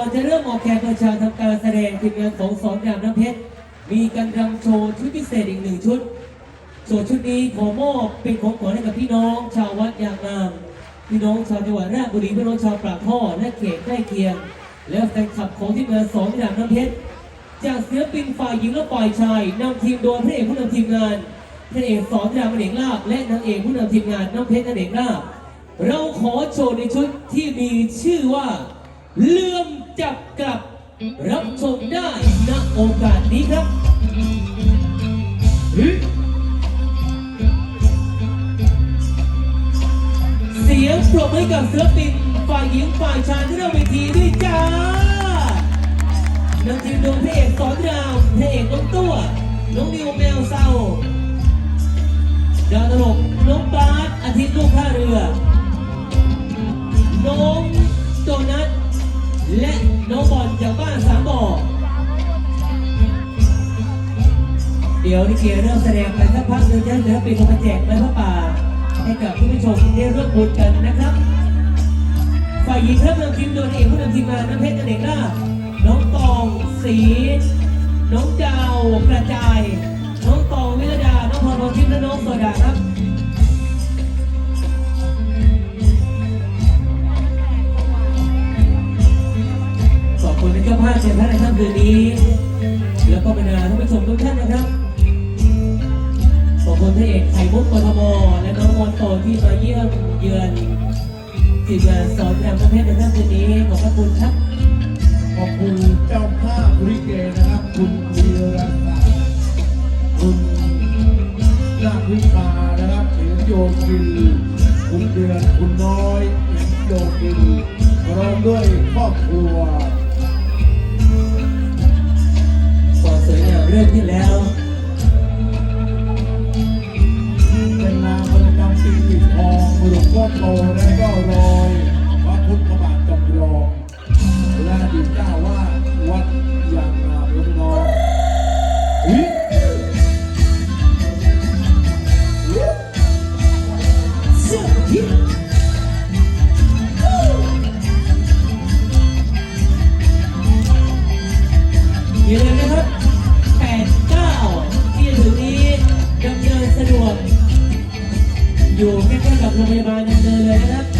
ก่อนจะเริ่มออกแขกประชาทำการแสดงทีมงานของสอนรามน้ำเพชร มีการรำโชว์ชุดพิเศษอีกหนึ่งชุดส่วนชุดนี้ขอมอบเป็นของขวัญให้กับพี่น้อง ชาววัดยางงามพี่น้องชาวจังหวัดราชบุรีพี่น้องชาวปากท่อและเขตใกล้เคียง และแฟนคลับของทีมงานสอนรามน้ำเพชรจากศิลปินฝ่ายหญิงและฝ่ายชายนำทีมโดยพระเอกผู้นำทีมงานพระเอกสอนรามอเนกลาบและนางเอกผู้นำทีมงานน้ำเพชรอเนกลาบเราขอโชว์ในชุดที่มีชื่อว่าเลื่อม จับกลับรับชมได้ณโอกาสนี้ครับเสียงปรบให้กับศิลปินฝ่ายหญิงฝ่ายชายที่เราเวทีด้วยจ้านักทีมโดยพระเอกสอนรา ดี๋ยวนิเกเริ่มแสดงไปสักพักหนึ่งจะเหลือปิดลงมาแจกไม้พระป่า ให้กับผู้ชมได้ร่วมบุญกันนะครับ ฝ่ายหญิงเริ่มนำทีมโดยเอกผู้นำทีมงานน้ำเพชรอเนกลาน้องตองสี น้องดาวกระจาย คุณพระเอกไข่มุกกทมและน้องมอนโตที่มาเยี่ยมเยือนทีมงานสอนรามประเภทในค่ำคืนนี้ขอบพระคุณครับขอบคุณเจ้าภาพริเกนะครับ คุณวีรศักดิ์คุณนาควิชานะครับเสียงโยกินคุณเดือนคุณน้อยเสียงโยกินพร้อมด้วยครอบครัวก่อนสวยงามเรื่องที่แล้ว หลวงพ่อโตและก็รอยพระพุทธบาทจำลองและดีเจ้าว่าวัดยางงามพี่น้องอุ๊ยเสื้อำ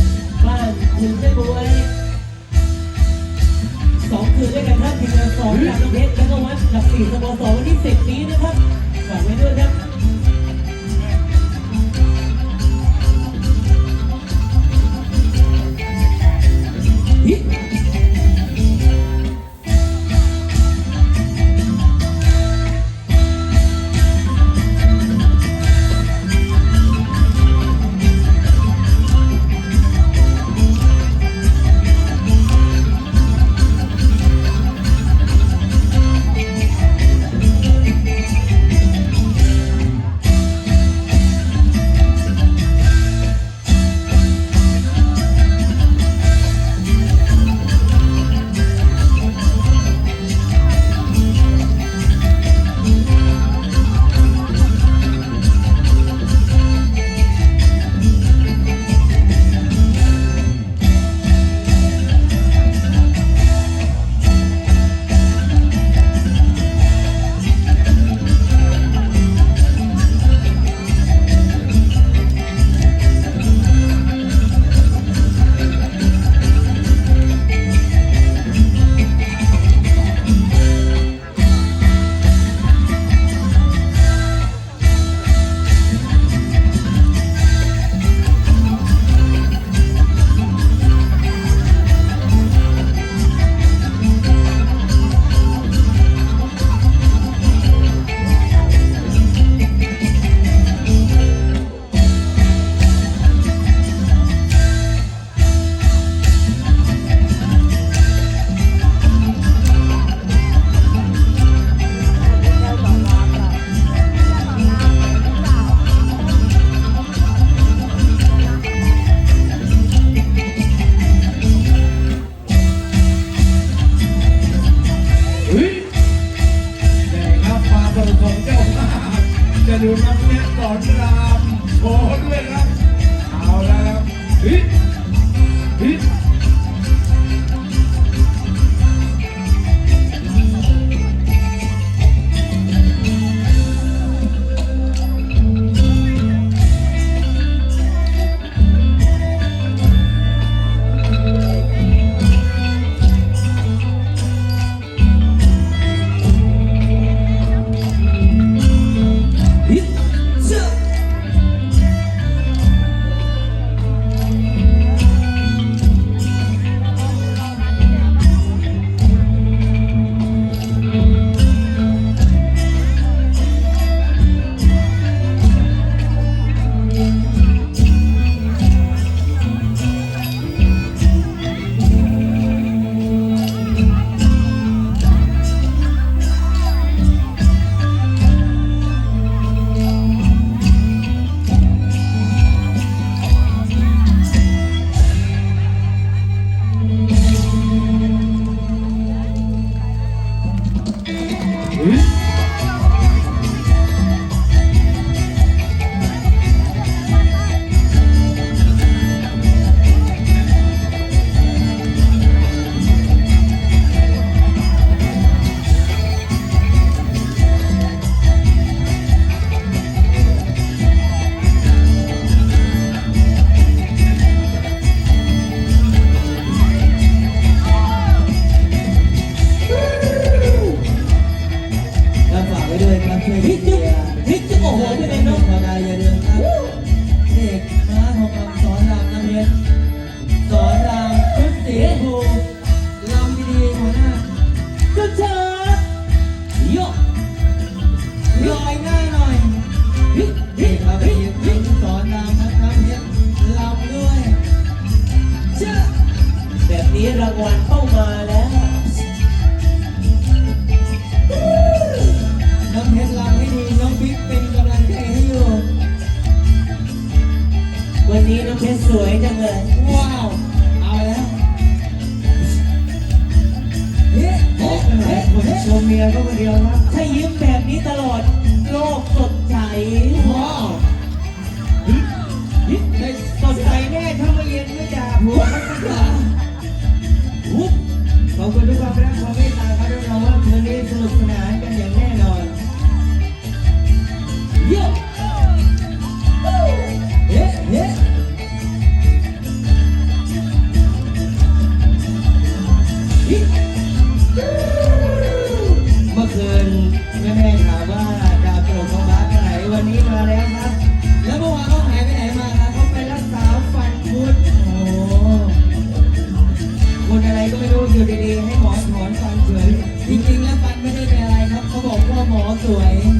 จะดูน้ำแม่สอนรามโอ้ด้วยครับ เอาแล้วครับ นี้รางวัลเข้ามาแล้ว น้ำเพชรลางที่ดีน้องบิ๊กเป็นกำลังใจให้อยู่ วันนี้น้ำเพชรสวยจังเลย ว้าว เอาแล้วเฮ้เเฮ้คนชมเมียก็คนเดียวนะถ้ายิ้มแบบนี้ตลอดโลกสดใสว้าวสดใสแน่ถ้ามาเย็นไม่ด่าผัวม่ด่า Vamos abrir pra frente, vamos จริงๆแล้วฟันไม่ได้เป็นอะไรครับ เขาบอกว่าหมอสวย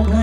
อบให้